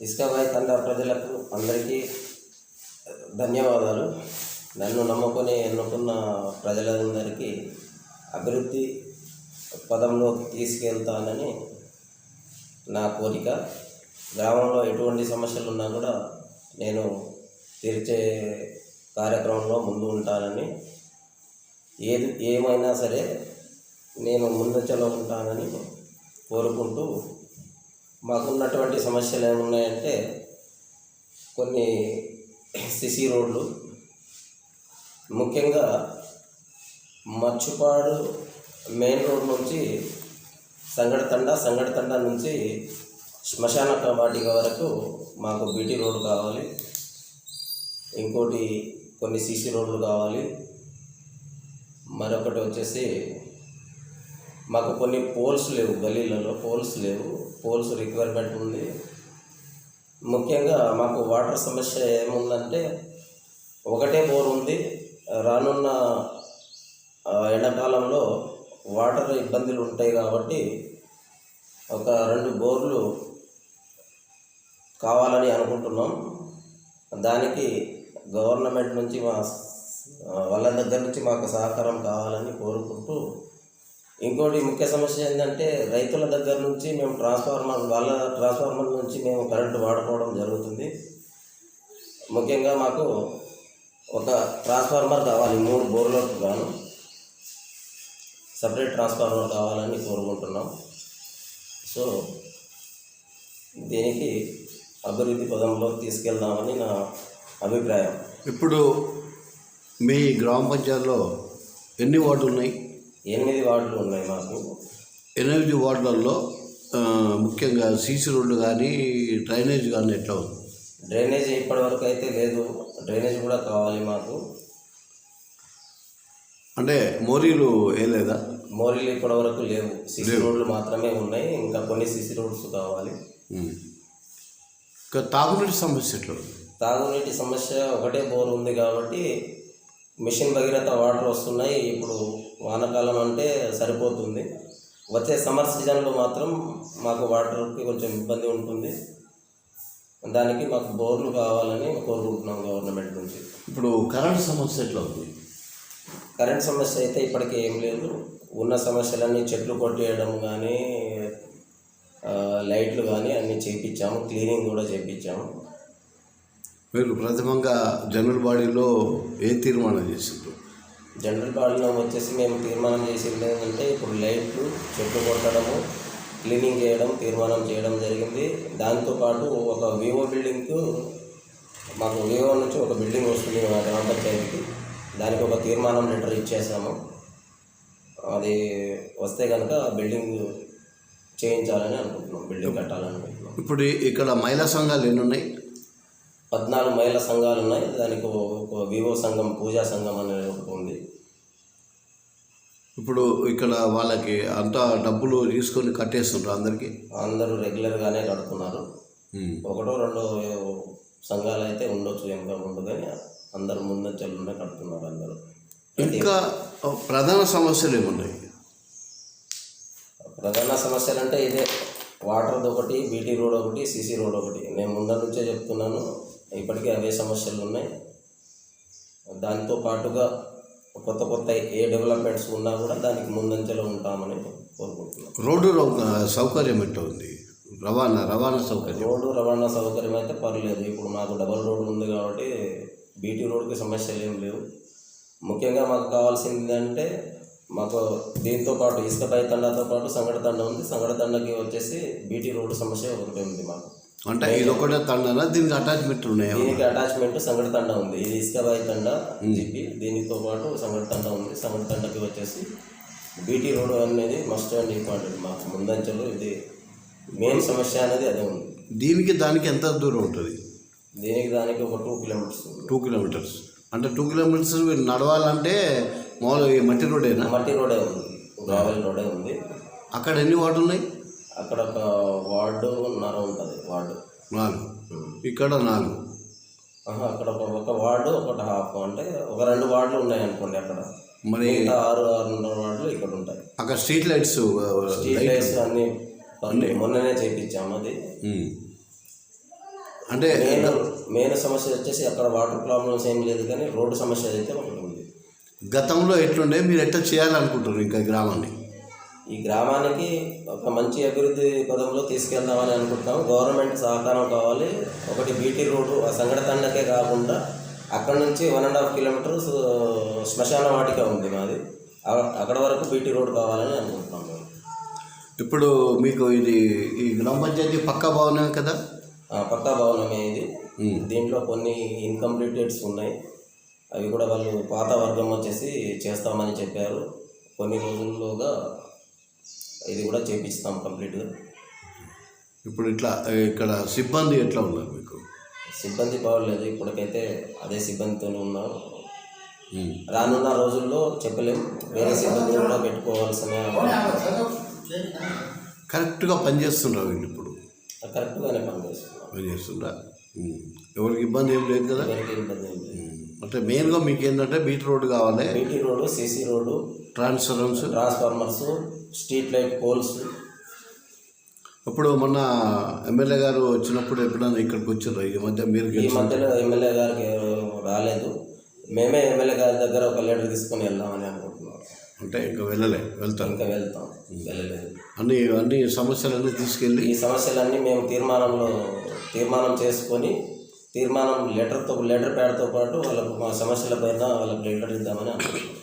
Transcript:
ఇస్కాబాయ్ తండ్ర తండ ప్రజలకు అందరికీ ధన్యవాదాలు. నన్ను నమ్ముకొని ఎన్నుకున్న ప్రజలందరికీ అభివృద్ధి పదంలోకి తీసుకెళ్తానని నా కోరిక. గ్రామంలో ఎటువంటి సమస్యలు ఉన్నా కూడా నేను తీర్చే కార్యక్రమంలో ముందు ఉంటానని. ఏది ఏమైనా సరే నేను ముందంచలో ఉంటానని కోరుకుంటూ మాకున్నటువంటి సమస్యలు ఏమున్నాయంటే కొన్ని సిసి రోడ్లు. ముఖ్యంగా మచ్చుపాడు మెయిన్ రోడ్ నుంచి సంగడతండ సంగడతండ నుంచి శ్మశాన వాటిక వరకు మాకు బీటీ రోడ్డు కావాలి. ఇంకోటి కొన్ని సీసీ రోడ్లు కావాలి. మరొకటి వచ్చేసి మాకు కొన్ని పోల్స్ లేవు గలీలలో పోల్స్ లేవు. పోల్స్ రిక్వైర్మెంట్ ఉంది. ముఖ్యంగా మాకు వాటర్ సమస్య ఏముందంటే ఒకటే బోర్ ఉంది. రానున్న ఎండాకాలంలో వాటర్ ఇబ్బందులు ఉంటాయి కాబట్టి ఒక రెండు బోర్లు కావాలని అనుకుంటున్నాం. దానికి గవర్నమెంట్ నుంచి మా వాళ్ళ దగ్గర నుంచి మాకు సహకారం కావాలని కోరుకుంటూ ఇంకోటి ముఖ్య సమస్య ఏంటంటే రైతుల దగ్గర నుంచి మేము ట్రాన్స్ఫార్మర్ వాళ్ళ ట్రాన్స్ఫార్మర్ నుంచి మేము కరెంటు వాడుకోవడం జరుగుతుంది. ముఖ్యంగా మాకు ఒక ట్రాన్స్ఫార్మర్ కావాలి మూడు బోర్లకు గాను. సపరేట్ ట్రాన్స్ఫార్మర్ కావాలని కోరుకుంటున్నాం. సో దీనికి అభివృద్ధి పదంలో తీసుకెళ్దామని నా అభిప్రాయం. ఇప్పుడు మీ గ్రామ పంచాయతీలో ఎన్ని వార్డులు ఉన్నాయి? ఎనిమిది వార్డులు ఉన్నాయి మాకు. ఎనిమిది వార్డులలో ముఖ్యంగా సీసీ రోడ్లు కానీ డ్రైనేజ్ కానీ ఎట్లా ఉంది? డ్రైనేజ్ ఇప్పటివరకు అయితే లేదు. డ్రైనేజ్ కూడా కావాలి మాకు. అంటే మోరీలు వేయలేదా మోరీలు ఇప్పటివరకు లేవు. సిసి రోడ్లు మాత్రమే ఉన్నాయి. ఇంకా కొన్ని సిసి రోడ్స్ కావాలి. ఇంకా తాగునీటి సమస్య ఎట్లా తాగునీటి సమస్య ఒకటే బోర్ ఉంది కాబట్టి మిషన్ భగీరథ వాటర్ వస్తున్నాయి. ఇప్పుడు వానాకాలం అంటే సరిపోతుంది. వచ్చే సమ్మర్ సీజన్లో మాత్రం మాకు వాటర్కి కొంచెం ఇబ్బంది ఉంటుంది. దానికి మాకు బోర్లు కావాలని కోరుకుంటున్నాం గవర్నమెంట్ నుంచి. ఇప్పుడు కరెంట్ సమస్య ఎట్లా ఉంది? కరెంట్ సమస్య అయితే ఇప్పటికీ ఏం లేదు. ఉన్న సమస్యలన్నీ చెట్లు కొట్టేయడం కానీ లైట్లు కానీ అన్నీ చేయించాము క్లీనింగ్ కూడా చేయించాము మీరు ప్రథమంగా జనరల్ బాడీలో ఏ తీర్మానం చేసిండ్రు? జనరల్ బాడీలో వచ్చేసి మేము తీర్మానం చేసింది ఏంటంటే ఇప్పుడు లైట్లు చెట్లు కొట్టడము క్లీనింగ్ చేయడం తీర్మానం చేయడం జరిగింది. దాంతోపాటు ఒక వివో బిల్డింగ్కు మాకు వివో నుంచి ఒక బిల్డింగ్ వస్తుంది మా గ్రామ పంచాయతీకి. దానికి ఒక తీర్మానం లెటర్ ఇచ్చేసాము. అది వస్తే కనుక బిల్డింగ్ చేయించాలని అనుకుంటున్నాం బిల్డింగ్ కట్టాలని అనుకుంటున్నాం. ఇప్పుడు ఇక్కడ మహిళా సంఘాలు ఎన్ని ఉన్నాయి పద్నాలుగు మహిళా సంఘాలు ఉన్నాయి. దానికి ఒక వివో సంఘం పూజా సంఘం అనేది ఒకటి ఉంది. ఇప్పుడు ఇక్కడ వాళ్ళకి అంతా డబ్బులు తీసుకొని కట్టేస్తుండ్రు అందరికీ? అందరూ రెగ్యులర్గానే కడుతున్నారు. ఒకటో రెండో సంఘాలు అయితే ఉండొచ్చు ఇంకా ముందు కానీ అందరూ ముందంచెలుండే కడుతున్నారు అందరూ. ఇంకా ప్రధాన సమస్యలు ఏమున్నాయి? ప్రధాన సమస్యలు అంటే ఇదే వాటర్ది ఒకటి బీటీ రోడ్ ఒకటి సీసీ రోడ్ ఒకటి. నేను ముందర నుంచే చెప్తున్నాను ఇప్పటికే అవే సమస్యలు ఉన్నాయి. దాంతో పాటుగా కొత్త కొత్త ఏ డెవలప్మెంట్స్ ఉన్నా కూడా దానికి ముందంచెలో ఉంటామని కోరుకుంటున్నాను. రోడ్డు సౌకర్యం ఎట్లా ఉంది? రవాణా రవాణా సౌకర్యం. రోడ్డు రవాణా సౌకర్యం అయితే పర్లేదు. ఇప్పుడు మాకు డబల్ రోడ్ ఉంది కాబట్టి బీటీ రోడ్కి సమస్యలు ఏం లేవు. ముఖ్యంగా మాకు కావాల్సింది అంటే మాకు దీంతో పాటు ఇసుక తండాతో పాటు సంగడ తండ ఉంది. సంగడ తండకి వచ్చేసి బీటీ రోడ్డు సమస్య ఒకటి ఉంది మాకు. అంటే ఇది ఒకటే తండనా? దీనికి అటాచ్మెంట్ ఉన్నాయా? దీనికి అటాచ్మెంట్ సంగడ తండ ఉంది. ఇది ఇసుక తండ చెప్పి దీనితో పాటు సంగడ తండ ఉంది. సంగడ తండకి వచ్చేసి బీటీ రోడ్ అనేది మస్ట్ అండ్ ఇంపార్టెంట్ మాకు. ముందంచెలో ఇది మెయిన్ సమస్య అనేది అదే ఉంది. దీనికి దానికి ఎంత దూరం ఉంటుంది? దీనికి దానికి ఒక టూ కిలోమీటర్స్. టూ కిలోమీటర్స్ అంటే టూ కిలోమీటర్స్ మీరు నడవాలంటే మామూలుగా ఈ మట్టి రోడేనా మట్టి రోడే ఉంది. గ్రావెల్ రోడే ఉంది. అక్కడ ఎన్ని వార్డులు ఉన్నాయి? అక్కడ ఒక వార్డు నర ఉంటుంది వార్డు. నాలుగు. ఇక్కడ నాలుగు. అక్కడ ఒక ఒక వార్డు ఒకటి హాఫ్ అంటే ఒక రెండు వార్డులు ఉన్నాయి అనుకోండి అక్కడ. మరి ఆరు ఆరున్నర వార్డులు ఇక్కడ ఉంటాయి. అక్కడ స్ట్రీట్ లైట్స్ స్ట్రీట్ లైట్స్ అన్ని మొన్ననే చేయించాము అది. అంటే మెయిన్ మెయిన్ సమస్య వచ్చేసి అక్కడ వాటర్ ప్రాబ్లమ్స్ ఏం లేదు కానీ రోడ్డు సమస్య అయితే ఒకటి ఉంది. గతంలో ఎట్లుండే? మీరు ఎట్లా చేయాలనుకుంటున్నారు ఇంకా గ్రామాన్ని? ఈ గ్రామానికి ఒక మంచి అభివృద్ధి పదంలో తీసుకెళ్దామని అనుకుంటాం గవర్నమెంట్ సహకారం కావాలి. ఒకటి బీటీ రోడ్డు ఆ సంఘటనకే కాకుండా అక్కడ నుంచి వన్ అండ్ హాఫ్ కిలోమీటర్స్ శ్మశాన వాటిక ఉంది మాది. అక్కడ వరకు బీటీ రోడ్ కావాలని అనుకుంటున్నాం మేము. ఇప్పుడు మీకు ఇది ఈ గ్రామ పంచాయతీ పక్కా భవనమే కదా? పక్కా భవనమే ఇది. దీంట్లో కొన్ని ఇన్కంప్లీటెడ్స్ ఉన్నాయి. అవి కూడా వాళ్ళు పాత వర్గం వచ్చేసి చేస్తామని చెప్పారు. కొన్ని రోజుల్లోగా ఇది కూడా చేపిస్తాం కంప్లీట్గా. ఇప్పుడు ఇట్లా ఇక్కడ సిబ్బంది ఎట్లా ఉన్నారు మీకు? సిబ్బంది బాగోలేదు. ఇప్పటికైతే అదే సిబ్బందితోనే ఉన్నాం. రానున్న రోజుల్లో చెప్పలేం. వేరే సిబ్బంది కూడా పెట్టుకోవాల్సిన కరెక్ట్గా పనిచేస్తుండ్రా వీళ్ళు కరెక్ట్గానే పనిచేస్తున్నాం పనిచేస్తుండ్రా ఉమ్. ఎవరికి ఇబ్బంది ఏం లేదు కదా? ఎవరికి ఇబ్బంది ఏం లేదు. అంటే మెయిన్గా మీకు ఏంటంటే బీట్ రోడ్ కావాలి. BT road CC road transference transformers street light poles. ఇప్పుడు మొన్న ఎమ్మెల్యే గారు వచ్చినప్పుడు ఎప్పుడైనా ఇక్కడికి వచ్చారు? ఈ మధ్య మీరు ఈ మధ్యలో ఎమ్మెల్యే గారికి రాలేదు. మేమే ఎమ్మెల్యే గారి దగ్గర ఒక లెటర్ తీసుకొని వెళ్దామని అంటే ఇంకా వెళ్ళలే వెళ్తారు ఇంకా వెళ్తాం వెళ్ళలేదు. అన్ని అన్ని సమస్యలన్నీ తీసుకెళ్ళి ఈ సమస్యలన్నీ మేము తీర్మానంలో తీర్మానం చేసుకొని తీర్మానం లెటర్తో లెటర్ ప్యాడ్తో పాటు వాళ్ళకు మా సమస్యల పైన వాళ్ళకి లెటర్ ఇద్దామని అనుకుంటున్నాం.